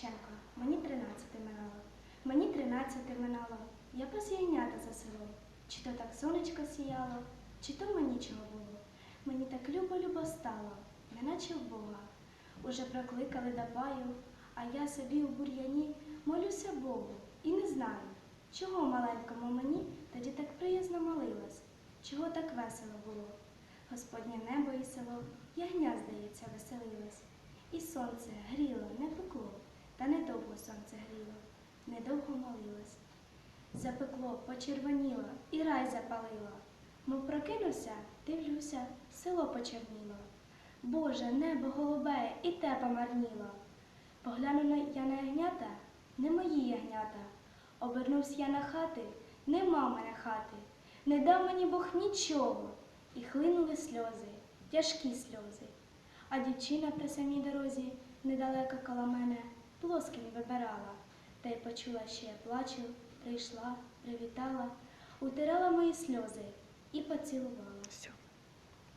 Шевченко, мені тринадцяти минало. Мені тринадцяти минало. Я пас ягнята за селом. Чи то так сонечко сіяло, чи то мені чого було. Мені так любо-любо стало, неначе в Бога. Уже прокликали до баю, а я собі у бур'яні молюся Богу і не знаю, чого маленькому мені тоді так приязно молилась, чого так весело було. Господнє небо і село, ягня, здається, веселилось. І сонце гріло, не пекло, сонце гріло, недовго молилось. Запекло, почервоніло і рай запалило. Мов прокинувся, дивлюся, село почерніло. Боже, небо голубе і те помарніло. Погляну на- я на ягнята, не мої ягнята. Обернувся я на хати, нема мене хати. Не дав мені Бог нічого. І хлинули сльози, тяжкі сльози. А дівчина при самій дорозі, недалеко коло мене, плоским вибирала. Та й почула, що я плачу, прийшла, привітала, утирала мої сльози і поцілувала.